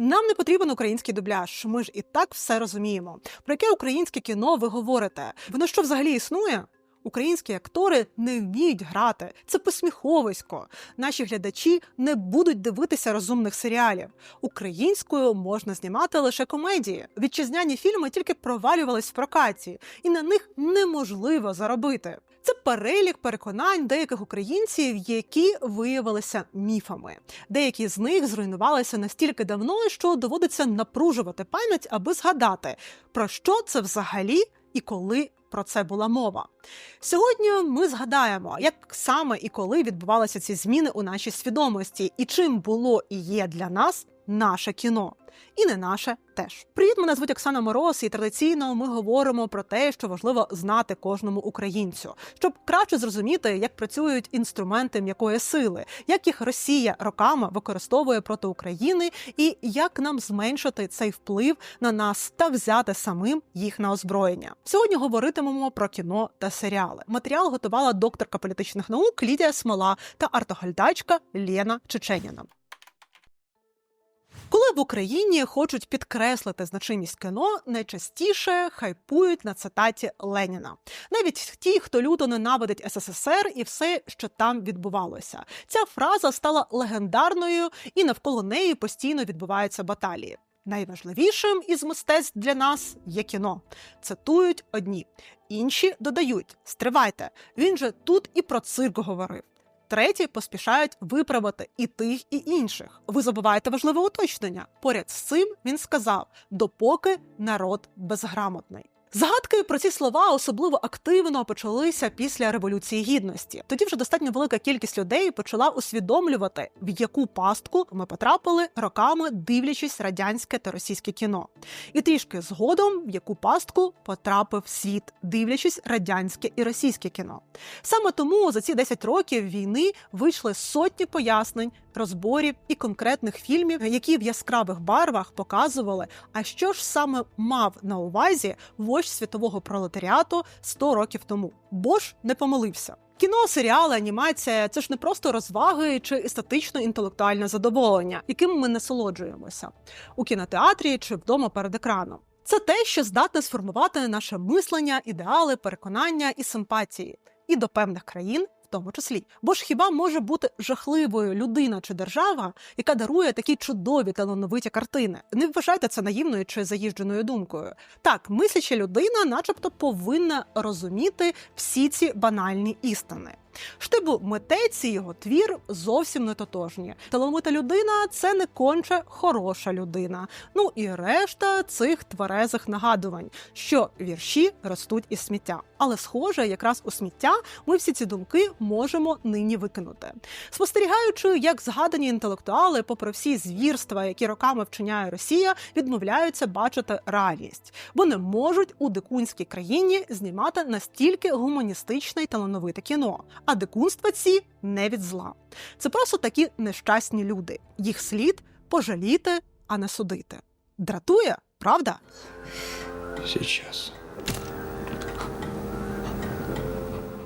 Нам не потрібен український дубляж. Ми ж і так все розуміємо. Про яке українське кіно ви говорите? Воно що взагалі існує? Українські актори не вміють грати. Це посміховисько. Наші глядачі не будуть дивитися розумних серіалів. Українською можна знімати лише комедії. Вітчизняні фільми тільки провалювались в прокаті, і на них неможливо заробити. Це перелік переконань деяких українців, які виявилися міфами. Деякі з них зруйнувалися настільки давно, що доводиться напружувати пам'ять, аби згадати, про що це взагалі і коли про це була мова. Сьогодні ми згадаємо, як саме і коли відбувалися ці зміни у нашій свідомості, і чим було і є для нас наше кіно. І не наше теж. Привіт, мене звуть Оксана Мороз, і традиційно ми говоримо про те, що важливо знати кожному українцю, щоб краще зрозуміти, як працюють інструменти м'якої сили, як їх Росія роками використовує проти України, і як нам зменшити цей вплив на нас та взяти самим їх на озброєння. Сьогодні говоритимемо про кіно та серіали. Матеріал готувала докторка політичних наук Лідія Смола та артогальдачка Лєна Чеченіна. Коли в Україні хочуть підкреслити значимість кіно, найчастіше хайпують на цитаті Леніна. Навіть ті, хто люто ненавидить СССР і все, що там відбувалося. Ця фраза стала легендарною, і навколо неї постійно відбуваються баталії. Найважливішим із мистецтв для нас є кіно. Цитують одні, інші додають: стривайте, він же тут і про цирк говорив. Треті поспішають виправити і тих, і інших. Ви забуваєте важливе уточнення. Поряд з цим він сказав: допоки народ безграмотний. Згадки про ці слова особливо активно почалися після революції гідності. Тоді вже достатньо велика кількість людей почала усвідомлювати, в яку пастку ми потрапили роками, дивлячись радянське та російське кіно, і трішки згодом в яку пастку потрапив світ, дивлячись радянське і російське кіно. Саме тому за ці 10 років війни вийшли сотні пояснень, розборів і конкретних фільмів, які в яскравих барвах показували, а що ж саме мав на увазі вождь світового пролетаріату 100 років тому. Бо ж не помилився. Кіно, серіали, анімація це ж не просто розваги чи естетично-інтелектуальне задоволення, яким ми насолоджуємося у кінотеатрі чи вдома перед екраном. Це те, що здатне сформувати наше мислення, ідеали, переконання і симпатії, і до певних країн тому числі. Бо ж хіба може бути жахливою людина чи держава, яка дарує такі чудові талановиті картини? Не вважайте це наївною чи заїждженою думкою. Так, мисляча людина, начебто, повинна розуміти всі ці банальні істини. Штибу митець і його твір зовсім не тотожні. Талановита людина це не конче хороша людина. Ну і решта цих тверезих нагадувань, що вірші ростуть із сміття. Але, схоже, якраз у сміття ми всі ці думки можемо нині викинути. Спостерігаючи, як згадані інтелектуали, попри всі звірства, які роками вчиняє Росія, відмовляються бачити реальність, бо не можуть у дикунській країні знімати настільки гуманістичне й талановите кіно. А дикунства ці не від зла. Це просто такі нещасні люди. Їх слід пожаліти, а не судити. Дратує, правда? Сейчас.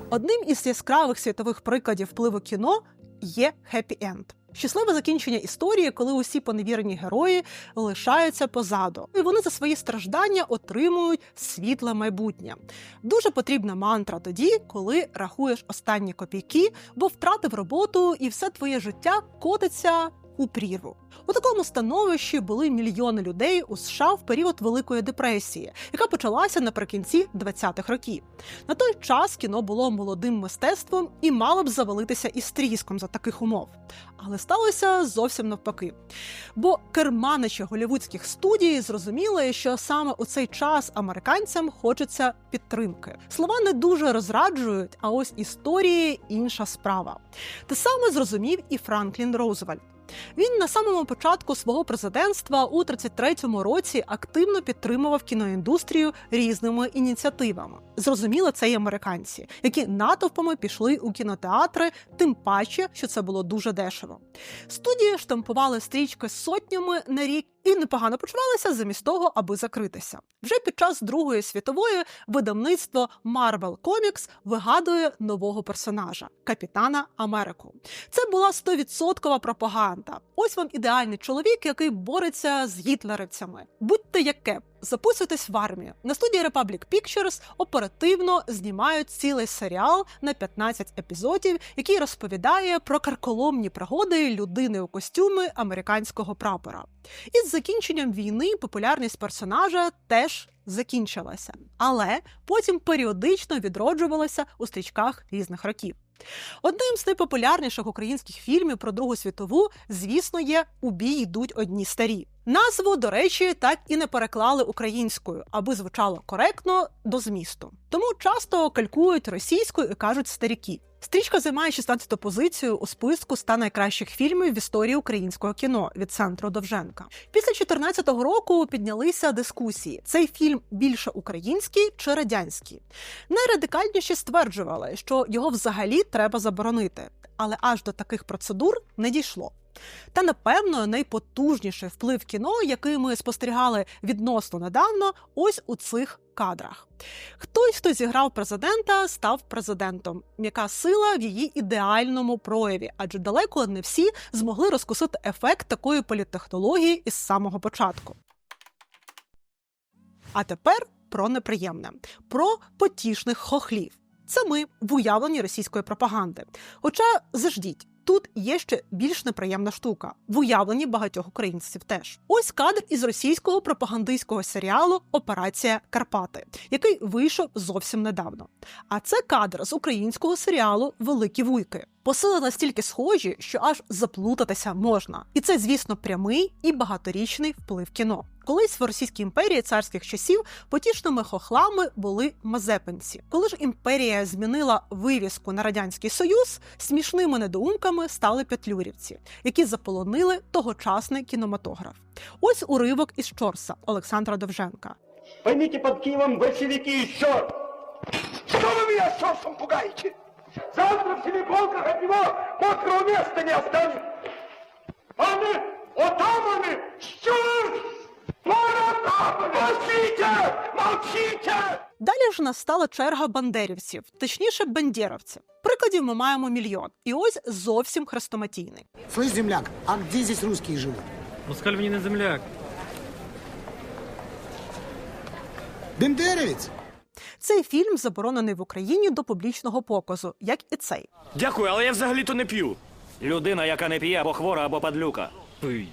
Одним із яскравих світових прикладів впливу кіно є хеппі-енд. Щасливе закінчення історії, коли усі поневірені герої лишаються позаду, і вони за свої страждання отримують світле майбутнє. Дуже потрібна мантра тоді, коли рахуєш останні копійки, бо втратив роботу, і все твоє життя котиться у прірву. У такому становищі були мільйони людей у США в період Великої депресії, яка почалася наприкінці 20-х років. На той час кіно було молодим мистецтвом і мало б завалитися із тріском за таких умов. Але сталося зовсім навпаки. Бо керманичі голівудських студій зрозуміли, що саме у цей час американцям хочеться підтримки. Слова не дуже розраджують, а ось історії інша справа. Те саме зрозумів і Франклін Роузвельт. Він на самому початку свого президентства у 33-му році активно підтримував кіноіндустрію різними ініціативами. Зрозуміло, це й американці, які натовпами пішли у кінотеатри, тим паче, що це було дуже дешево. Студії штампували стрічки сотнями на рік і непогано почувалися замість того, аби закритися. Вже під час Другої світової видавництво Marvel Comics вигадує нового персонажа капітана Америку. Це була 100% пропаганда. Ось вам ідеальний чоловік, який бореться з гітлерівцями. Будьте як кеп, записуйтесь в армію. На студії Republic Pictures оперативно знімають цілий серіал на 15 епізодів, який розповідає про карколомні пригоди людини у костюмі американського прапора. Із закінченням війни популярність персонажа теж закінчилася, але потім періодично відроджувалася у стрічках різних років. Одним з найпопулярніших українських фільмів про Другу світову, звісно, є У бій йдуть одні старі. Назву, до речі, так і не переклали українською, аби звучало коректно до змісту. Тому часто калькують російською і кажуть старіки. Стрічка займає 16-ту позицію у списку 100 найкращих фільмів в історії українського кіно від центру Довженка. Після 2014 року піднялися дискусії: цей фільм більше український чи радянський. Найрадикальніші стверджували, що його взагалі треба заборонити, але аж до таких процедур не дійшло. Та напевно найпотужніший вплив кіно, який ми спостерігали відносно недавно, ось у цих кадрах. Хтось, хто зіграв президента, став президентом. М'яка сила в її ідеальному прояві, адже далеко не всі змогли розкусити ефект такої політтехнології із самого початку. А тепер про неприємне, про потішних хохлів. Це ми в уявленні російської пропаганди. Хоча заждіть. Тут є ще більш неприємна штука в уявленні багатьох українців. Теж ось кадр із російського пропагандистського серіалу Операція Карпати, який вийшов зовсім недавно. А це кадр з українського серіалу Великі вуйки. Посили настільки схожі, що аж заплутатися можна. І це, звісно, прямий і багаторічний вплив кіно. Колись в Російській імперії царських часів потішними хохлами були мазепинці. Коли ж імперія змінила вивіску на радянський союз, смішними недоумками стали петлюрівці, які заполонили тогочасний кінематограф. Ось уривок із Чорса Олександра Довженка. Поймите, под Киевом большевики еще! Что вы меня черством пугаете? Завтра в Семиполках от него мокрого места не останется! Они, отаманы, щур! Молчите! Молчите! Далі ж настала черга бандерівців, точніше бендєровців. Прикладів ми маємо мільйон, і ось зовсім хрестоматійний. Слышь, земляк, а где здесь русские живут? Москаль мені не земляк. Бендеровец? Цей фільм заборонений в Україні до публічного показу, як і цей. Дякую, але я взагалі-то не п'ю. Людина, яка не п'є або хвора, або падлюка. Пий.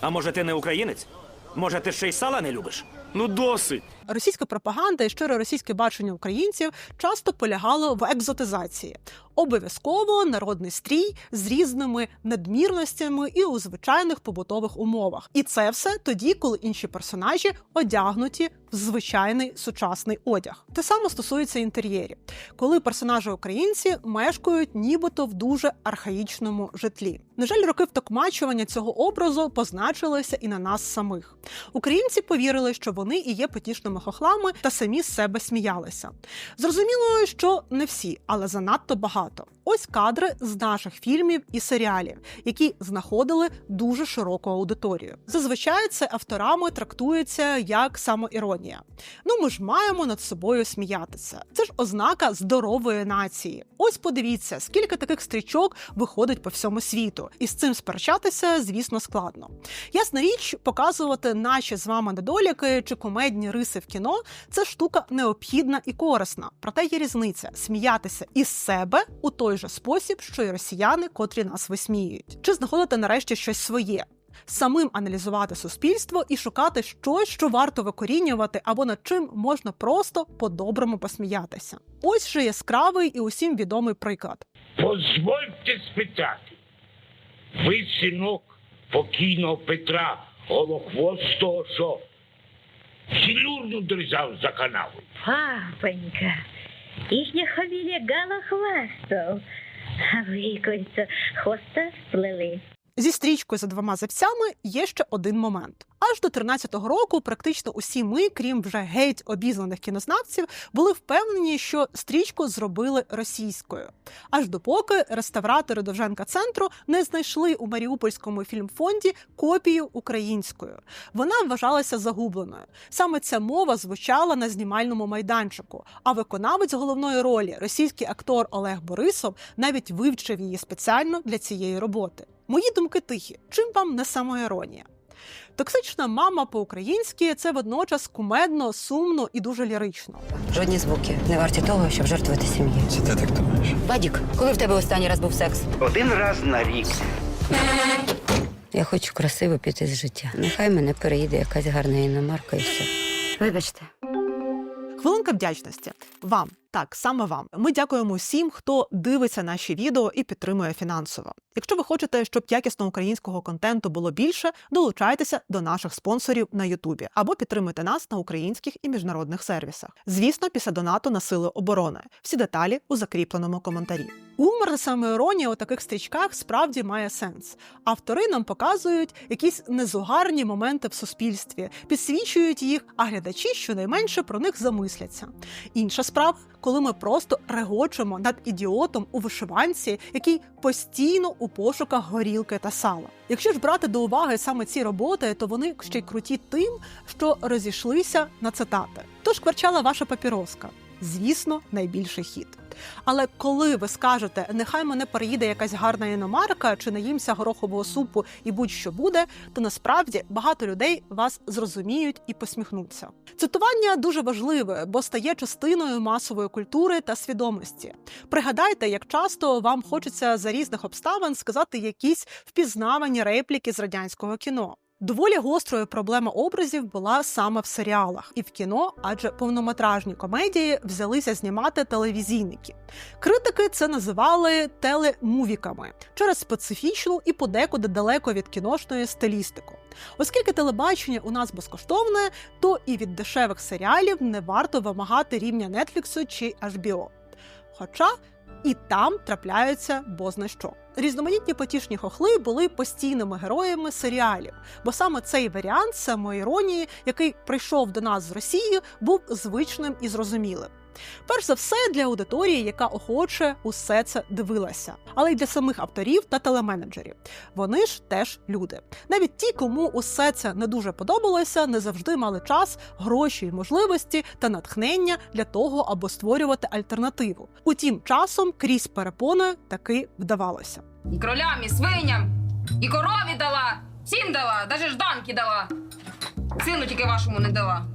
А може, ти не українець? Може, ти ще й сала не любиш? Ну досить. Російська пропаганда і щире російське бачення українців часто полягало в екзотизації. Обов'язково народний стрій з різними надмірностями і у звичайних побутових умовах. І це все тоді, коли інші персонажі одягнуті в звичайний сучасний одяг. Те саме стосується інтер'єрів, коли персонажі українці мешкають нібито в дуже архаїчному житлі. На жаль, роки втокмачування цього образу позначилися і на нас самих. Українці повірили, що вони і є потішними хохлами та самі з себе сміялися. Зрозуміло, що не всі, але занадто багато. Ось кадри з наших фільмів і серіалів, які знаходили дуже широку аудиторію. Зазвичай це авторами трактується як самоіронія. Ну ми ж маємо над собою сміятися. Це ж ознака здорової нації. Ось подивіться, скільки таких стрічок виходить по всьому світу, і з цим сперечатися, звісно, складно. Ясна річ, показувати наші з вами недоліки чи комедні риси в кіно це штука необхідна і корисна. Проте є різниця сміятися із себе у той же спосіб, що й росіяни, котрі нас висміюють, чи знаходити нарешті щось своє. Самим аналізувати суспільство і шукати щось, що варто викорінювати, або над чим можна просто по-доброму посміятися. Ось же яскравий і усім відомий приклад. Позвольте спитати. Ви синок покійного Петра Голохвостого, що сілюрну дризав за канавою. Папонька, їхня фамілія Гала Хвастов. А ви якось хвоста сплели. Зі стрічкою за двома завцями є ще один момент. Аж до 13-го року практично усі ми, крім вже геть обізнаних кінознавців, були впевнені, що стрічку зробили російською. Аж допоки реставратори Довженка центру не знайшли у Маріупольському фільмфонді копію українською. Вона вважалася загубленою. Саме ця мова звучала на знімальному майданчику. А виконавець головної ролі, російський актор Олег Борисов, навіть вивчив її спеціально для цієї роботи. Мої думки тихі. Чим вам не самоіронія? Токсична мама по-українськи це водночас кумедно, сумно і дуже лірично. Жодні звуки не варті того, щоб жертвувати сім'ї. Це ти так думаєш? Бадік, коли в тебе останній раз був секс? Один раз на рік. Я хочу красиво піти з життя. Нехай мене переїде якась гарна іномарка і все. Вибачте. Хвилинка вдячності вам, так саме вам. Ми дякуємо всім, хто дивиться наші відео і підтримує фінансово. Якщо ви хочете, щоб якісного українського контенту було більше, долучайтеся до наших спонсорів на Ютубі або підтримуйте нас на українських і міжнародних сервісах. Звісно, після донату на сили оборони. Всі деталі у закріпленому коментарі. Гумор та самоіронія у таких стрічках справді має сенс. Автори нам показують якісь незугарні моменти в суспільстві, підсвічують їх, а глядачі щонайменше про них замисляться. Інша справа, коли ми просто регочемо над ідіотом у вишиванці, який постійно у пошуках горілки та сала. Якщо ж брати до уваги саме ці роботи, то вони ще й круті тим, що розійшлися на цитати. Тож кварчала ваша папіроска. Звісно, найбільший хід. Але коли ви скажете, нехай мене переїде якась гарна іномарка чи наїмся горохового супу і будь-що буде, то насправді багато людей вас зрозуміють і посміхнуться. Цитування дуже важливе, бо стає частиною масової культури та свідомості. Пригадайте, як часто вам хочеться за різних обставин сказати якісь впізнавані репліки з радянського кіно. Доволі гострою проблема образів була саме в серіалах і в кіно, адже повнометражні комедії взялися знімати телевізійники. Критики це називали телемувіками через специфічну і подекуди далеко від кіношної стилістику. Оскільки телебачення у нас безкоштовне, то і від дешевих серіалів не варто вимагати рівня Нетфліксу чи HBO. Хоча і там трапляються бозна що. Різноманітні потішні хохли були постійними героями серіалів, бо саме цей варіант самоіронії, який прийшов до нас з Росії, був звичним і зрозумілим. Перш за все для аудиторії, яка охоче усе це дивилася, але й для самих авторів та телеменеджерів. Вони ж теж люди. Навіть ті, кому усе це не дуже подобалося, не завжди мали час, гроші можливості та натхнення для того, аби створювати альтернативу. Утім, часом крізь перепони таки вдавалося. І кролям, і свиням, і корові дала, всім дала, навіть жданки дала. Сину тільки вашому не дала,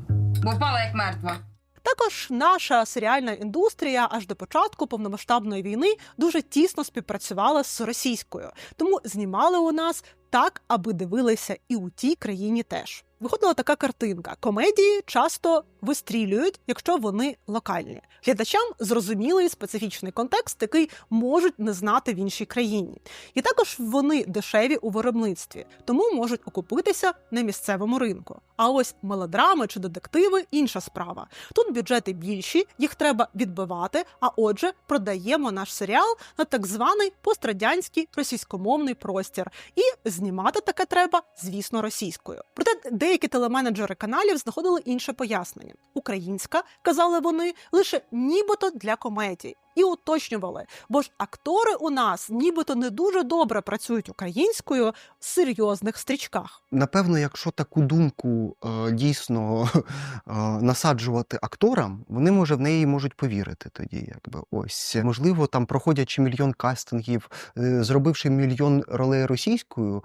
бо впала як мертва. Також наша серіальна індустрія аж до початку повномасштабної війни дуже тісно співпрацювала з російською, тому знімали у нас так, аби дивилися і у тій країні теж. Виходила така картинка: комедії часто вистрілюють, якщо вони локальні. Глядачам зрозумілий специфічний контекст, який можуть не знати в іншій країні. І також вони дешеві у виробництві, тому можуть окупитися на місцевому ринку. А ось мелодрами чи детективи інша справа. Тут бюджети більші, їх треба відбивати. А отже, продаємо наш серіал на так званий пострадянський російськомовний простір. І знімати таке треба, звісно, російською. Проте деякі телеменеджери каналів знаходили інше пояснення. Українська, казали вони, лише нібито для комедій. І уточнювали, бо ж актори у нас нібито не дуже добре працюють українською в серйозних стрічках. Напевно, якщо таку думку е, дійсно е, насаджувати акторам, вони може в неї можуть повірити тоді. Якби ось можливо, там проходячи мільйон кастингів, е, зробивши мільйон ролей російською,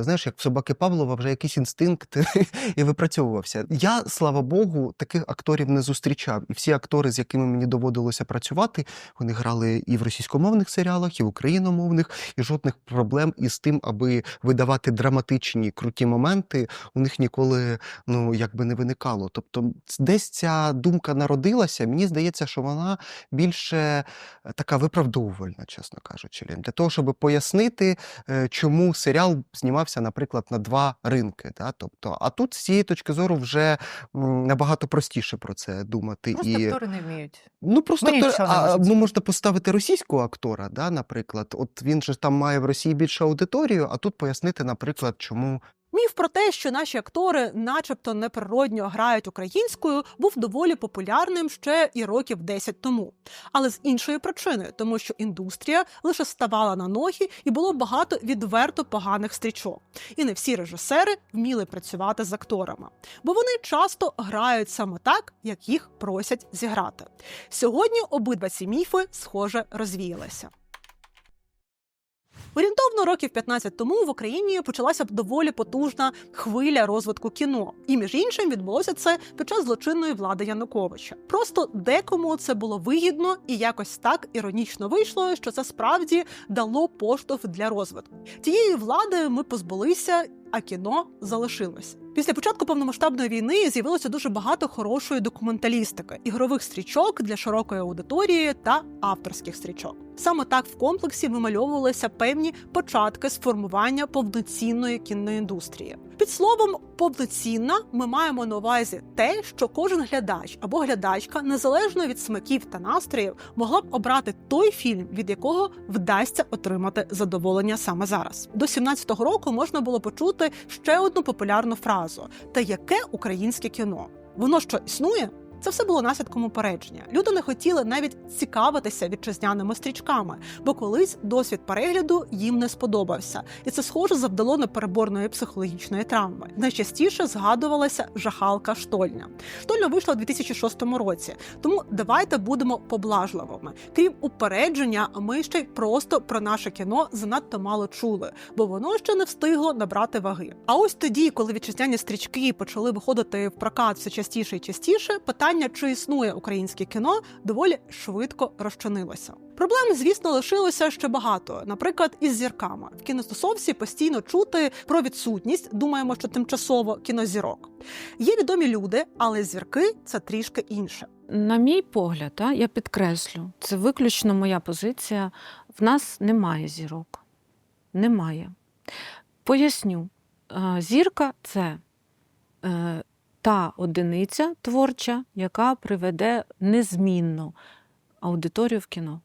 знаєш, як в собаки Павлова вже якийсь інстинкт і випрацьовувався. Я, слава Богу, таких акторів не зустрічав. І всі актори, з якими мені доводилося працювати, вони грали і в російськомовних серіалах, і в україномовних, і жодних проблем із тим, аби видавати драматичні круті моменти, у них ніколи ну якби не виникало. Тобто, десь ця думка народилася. Мені здається, що вона більше е, така виправдовувальна, чесно кажучи, для того, щоб пояснити, е, чому серіал знімався, наприклад, на два ринки. Да? Тобто, а тут з цієї точки зору вже набагато простіше про це думати. Просто і... актори не вміють. Ну просто Мені актор, нічого не а. Ну можна поставити російського актора, да, наприклад. От він же там має в Росії більшу аудиторію, а тут пояснити, наприклад, чому Міф про те, що наші актори, начебто, неприродньо грають українською, був доволі популярним ще і років 10 тому. Але з іншої причини, тому що індустрія лише ставала на ноги і було багато відверто поганих стрічок. І не всі режисери вміли працювати з акторами, бо вони часто грають саме так, як їх просять зіграти. Сьогодні обидва ці міфи, схоже, розвіялися. Орієнтовно років 15 тому в Україні почалася доволі потужна хвиля розвитку кіно, і між іншим відбулося це під час злочинної влади Януковича. Просто декому це було вигідно, і якось так іронічно вийшло, що це справді дало поштовх для розвитку. Тієї влади ми позбулися, а кіно залишилося. Після початку повномасштабної війни з'явилося дуже багато хорошої документалістики, ігрових стрічок для широкої аудиторії та авторських стрічок. Саме так в комплексі вимальовувалися певні початки сформування повноцінної кіноіндустрії. Під словом повноцінна ми маємо на увазі те, що кожен глядач або глядачка, незалежно від смаків та настроїв, могла б обрати той фільм, від якого вдасться отримати задоволення саме зараз. До 17-го року можна було почути ще одну популярну фразу: та яке українське кіно? Воно що існує? Це все було наслідком упередження. Люди не хотіли навіть цікавитися вітчизняними стрічками, бо колись досвід перегляду їм не сподобався, і це схоже завдало непереборної психологічної травми. Найчастіше згадувалася жахалка штольня. Штольня вийшла у 2006 році, тому давайте будемо поблажливими. Крім упередження, ми ще й просто про наше кіно занадто мало чули, бо воно ще не встигло набрати ваги. А ось тоді, коли вітчизняні стрічки почали виходити в прокат все частіше і частіше, питання, чи існує українське кіно, доволі швидко розчинилося. Проблем, звісно, лишилося ще багато, наприклад, із зірками. В кіностосовці постійно чути про відсутність, думаємо, що тимчасово кінозірок. Є відомі люди, але зірки це трішки інше. На мій погляд, я підкреслю, це виключно моя позиція. В нас немає зірок. Немає. Поясню, Е, зірка це е, та одиниця творча, яка приведе незмінно аудиторію в кіно,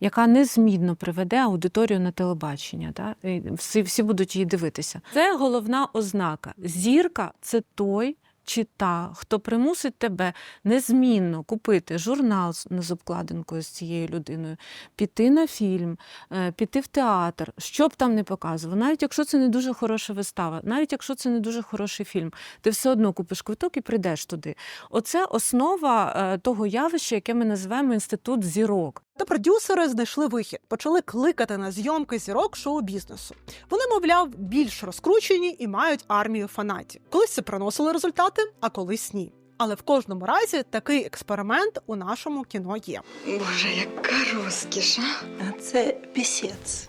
яка незмінно приведе аудиторію на телебачення. Та? І Всі, всі будуть її дивитися. Це головна ознака. Зірка це той. Чи та, хто примусить тебе незмінно купити журнал з обкладинкою з цією людиною, піти на фільм, е, піти в театр, що б там не показував, навіть якщо це не дуже хороша вистава, навіть якщо це не дуже хороший фільм, ти все одно купиш квиток і прийдеш туди. Оце основа е, того явища, яке ми називаємо інститут зірок. Та продюсери знайшли вихід, почали кликати на зйомки зірок шоу-бізнесу. Вони, мовляв, більш розкручені і мають армію фанатів. Колись це приносило результати, а колись ні. Але в кожному разі такий експеримент у нашому кіно є. Боже, яка розкіш, а? Це пісець.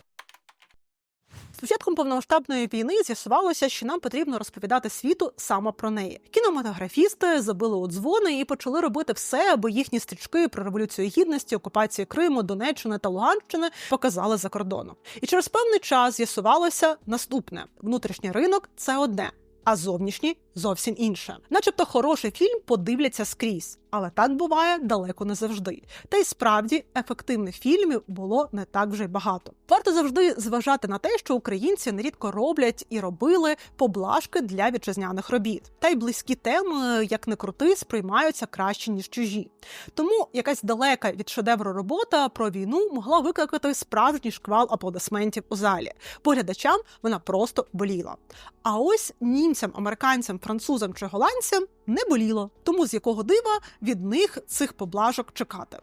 З початком повномасштабної війни з'ясувалося, що нам потрібно розповідати світу саме про неї. Кінематографісти забили у дзвони і почали робити все, аби їхні стрічки про революцію гідності, окупацію Криму, Донеччини та Луганщини показали за кордоном. І через певний час з'ясувалося наступне: внутрішній ринок це одне. А зовнішній зовсім інше. Начебто хороший фільм подивляться скрізь, але так буває далеко не завжди. Та й справді ефективних фільмів було не так вже й багато. Варто завжди зважати на те, що українці нерідко роблять і робили поблажки для вітчизняних робіт. Та й близькі теми, як не крути, сприймаються краще ніж чужі. Тому якась далека від шедевру робота про війну могла викликати справжній шквал аплодисментів у залі. Поглядачам вона просто боліла. А ось німцям, американцям, французам чи голландцям не боліло, тому з якого дива від них цих поблажок чекати.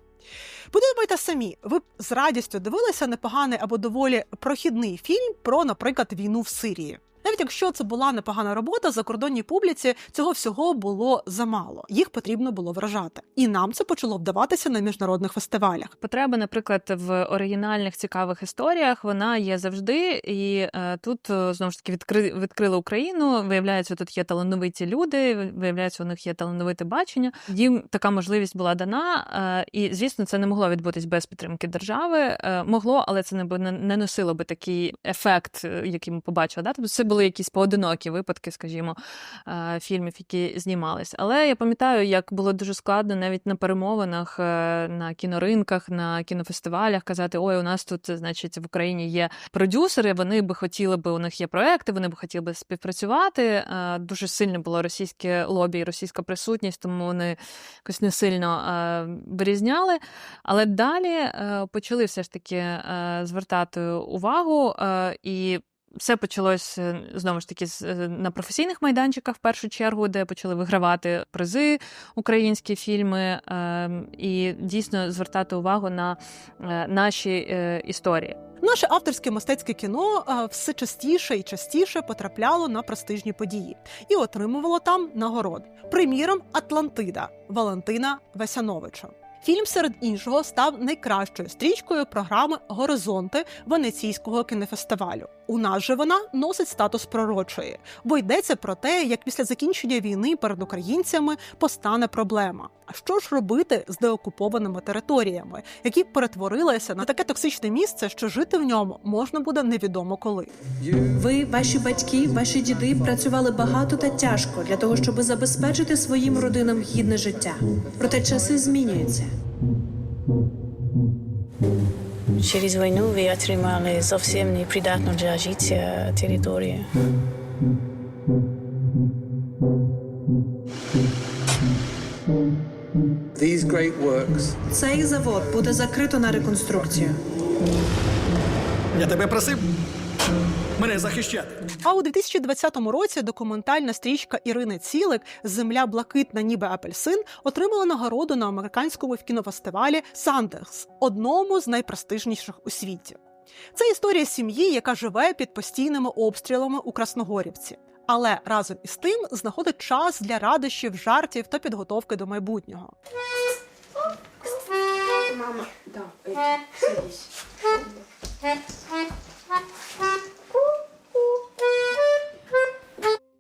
Подумайте самі, ви б з радістю дивилися непоганий або доволі прохідний фільм про, наприклад, війну в Сирії. Навіть якщо це була непогана робота, закордонній публіці цього всього було замало. Їх потрібно було вражати. І нам це почало вдаватися на міжнародних фестивалях. Потреба, наприклад, в оригінальних цікавих історіях вона є завжди. І е, тут е, знову ж таки відкри, відкрили Україну. Виявляється, тут є талановиті люди. Виявляється, у них є талановите бачення. Їм така можливість була дана. Е, і звісно, це не могло відбутись без підтримки держави. Е, могло, але це не, не носило би такий ефект, е, який ми побачили. Да? Тобто це було якісь поодинокі випадки, скажімо, е, фільмів, які знімались. Але я пам'ятаю, як було дуже складно навіть на перемовинах, е, на кіноринках, на кінофестивалях казати: ой, у нас тут, значить, в Україні є продюсери, вони би хотіли би, у них є проекти, вони би хотіли би співпрацювати. Е, Дуже сильне було російське лобі російська присутність, тому вони якось не сильно вирізняли. Але далі почали все ж таки звертати увагу і. Все почалось е, знову ж таки е, на професійних майданчиках в першу чергу, де почали вигравати призи українські фільми, е, і дійсно звертати увагу на е, наші історії. Наше авторське мистецьке кіно все частіше і частіше потрапляло на престижні події і отримувало там нагород. Приміром, Атлантида Валентина Весяновича. Фільм серед іншого став найкращою стрічкою програми Горизонти Венеційського кінофестивалю. У нас же вона носить статус пророчої, бо йдеться про те, як після закінчення війни перед українцями постане проблема. А що ж робити з деокупованими територіями, які перетворилися на таке токсичне місце, що жити в ньому можна буде невідомо коли. Ви, ваші батьки, ваші діди працювали багато та тяжко для того, щоб забезпечити своїм родинам гідне життя. Проте часи змінюються. Через війну ви отримали зовсім непридатну для життя територію. These great works Цей завод буде закрито на реконструкцію. Я тебе просив мене захищати. А у 2020 році документальна стрічка Ірини Цілик Земля блакитна, ніби апельсин отримала нагороду на американському кінофестивалі Сандерс, одному з найпрестижніших у світі. Це історія сім'ї, яка живе під постійними обстрілами у Красногорівці. Але разом із тим знаходить час для радощів, жартів та підготовки до майбутнього. Мама, да, эти,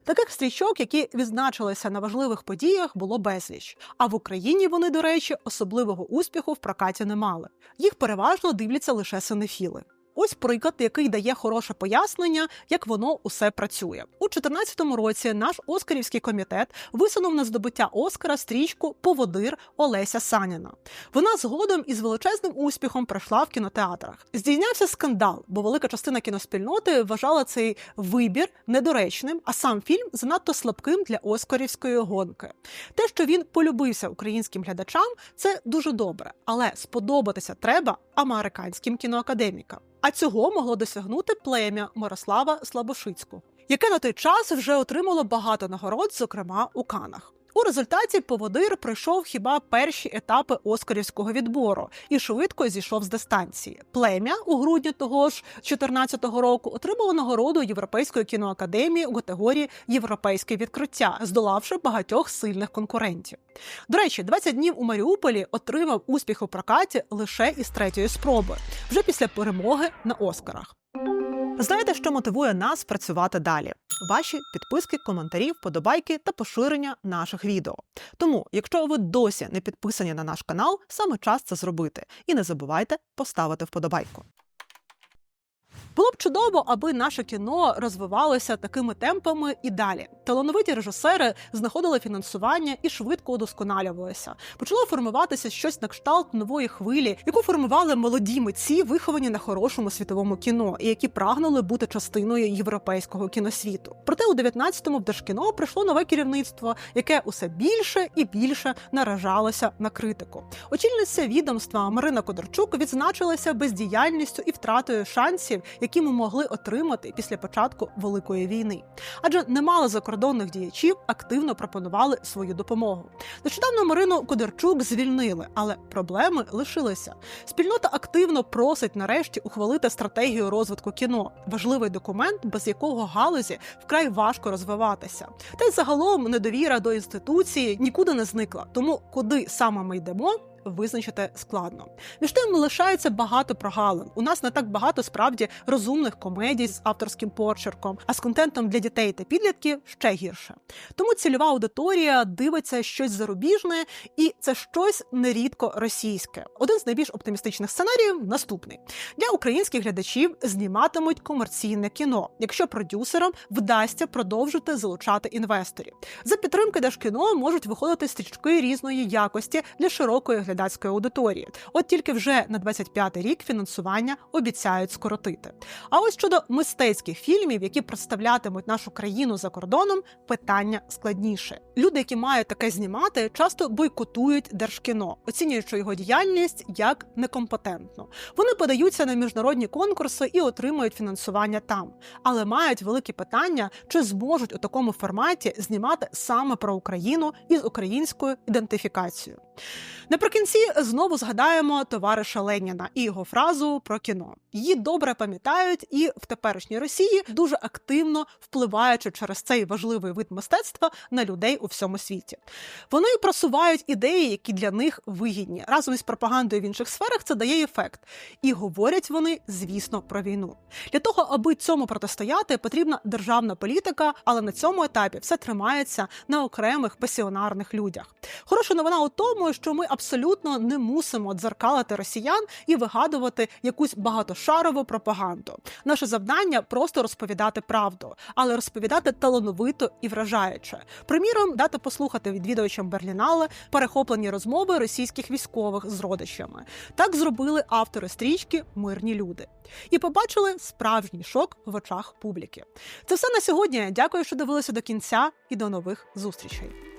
Таких стрічок, які відзначилися на важливих подіях, було безліч. А в Україні вони, до речі, особливого успіху в прокаті не мали. Їх переважно дивляться лише синефіли. Ось приклад, який дає хороше пояснення, як воно усе працює. У 2014 році наш Оскарівський комітет висунув на здобуття Оскара стрічку Поводир Олеся Саніна. Вона згодом із величезним успіхом пройшла в кінотеатрах. Здійнявся скандал, бо велика частина кіноспільноти вважала цей вибір недоречним, а сам фільм занадто слабким для оскарівської гонки. Те, що він полюбився українським глядачам, це дуже добре, але сподобатися треба американським кіноакадемікам. А цього могло досягнути плем'я Мирослава Слабошицького, яке на той час вже отримало багато нагород, зокрема у Канах. У результаті поводир пройшов хіба перші етапи оскарівського відбору і швидко зійшов з дистанції. Плем'я у грудні того ж 2014 року отримало нагороду Європейської кіноакадемії у категорії Європейське відкриття, здолавши багатьох сильних конкурентів. До речі, 20 днів у Маріуполі отримав успіх у прокаті лише із третьої спроби, вже після перемоги на Оскарах. Знаєте, що мотивує нас працювати далі? Ваші підписки, коментарі, вподобайки та поширення наших відео. Тому, якщо ви досі не підписані на наш канал, саме час це зробити. І не забувайте поставити вподобайку. Було б чудово, аби наше кіно розвивалося такими темпами і далі. Талановиті режисери знаходили фінансування і швидко удосконалювалися. Почало формуватися щось на кшталт нової хвилі, яку формували молоді митці, виховані на хорошому світовому кіно, і які прагнули бути частиною європейського кіносвіту. Проте у 19-му в Держкіно прийшло нове керівництво, яке усе більше і більше наражалося на критику. Очільниця відомства Марина Кодарчук відзначилася бездіяльністю і втратою шансів, які ми могли отримати після початку великої війни. Адже немало закордонних діячів активно пропонували свою допомогу. Нещодавно Марину Кодарчук звільнили, але проблеми лишилися. Спільнота активно просить нарешті ухвалити стратегію розвитку кіно, важливий документ, без якого галузі вкрай важко розвиватися. Та й загалом недовіра до інституції нікуди не зникла. Тому куди саме ми йдемо? Визначити складно. Між тим лишається багато прогалин. У нас не так багато справді розумних комедій з авторським почерком, а з контентом для дітей та підлітків ще гірше. Тому цільова аудиторія дивиться щось зарубіжне, і це щось нерідко російське. Один з найбільш оптимістичних сценаріїв наступний: для українських глядачів зніматимуть комерційне кіно, якщо продюсерам вдасться продовжити залучати інвесторів. За підтримки Держкіно можуть виходити стрічки різної якості для широкої глядацької аудиторії. От тільки вже на 25-й рік фінансування обіцяють скоротити. А ось щодо мистецьких фільмів, які представлятимуть нашу країну за кордоном, питання складніше. Люди, які мають таке знімати, часто бойкотують держкіно, оцінюючи його діяльність як некомпетентну. Вони подаються на міжнародні конкурси і отримують фінансування там, але мають великі питання, чи зможуть у такому форматі знімати саме про Україну із українською ідентифікацією. Наприкінці знову згадаємо товариша Леніна і його фразу про кіно. Її добре пам'ятають і в теперішній Росії дуже активно впливаючи через цей важливий вид мистецтва на людей у всьому світі. Вони просувають ідеї, які для них вигідні. Разом із пропагандою в інших сферах це дає ефект. І говорять вони, звісно, про війну. Для того, аби цьому протистояти, потрібна державна політика, але на цьому етапі все тримається на окремих пасіонарних людях. Хороша новина у тому, що ми абсолютно не мусимо дзеркалити росіян і вигадувати якусь багатошарову пропаганду. Наше завдання просто розповідати правду, але розповідати талановито і вражаюче. Приміром, дати послухати відвідувачам Берлінале перехоплені розмови російських військових з родичами. Так зробили автори стрічки Мирні люди і побачили справжній шок в очах публіки. Це все на сьогодні. Дякую, що дивилися до кінця, і до нових зустрічей.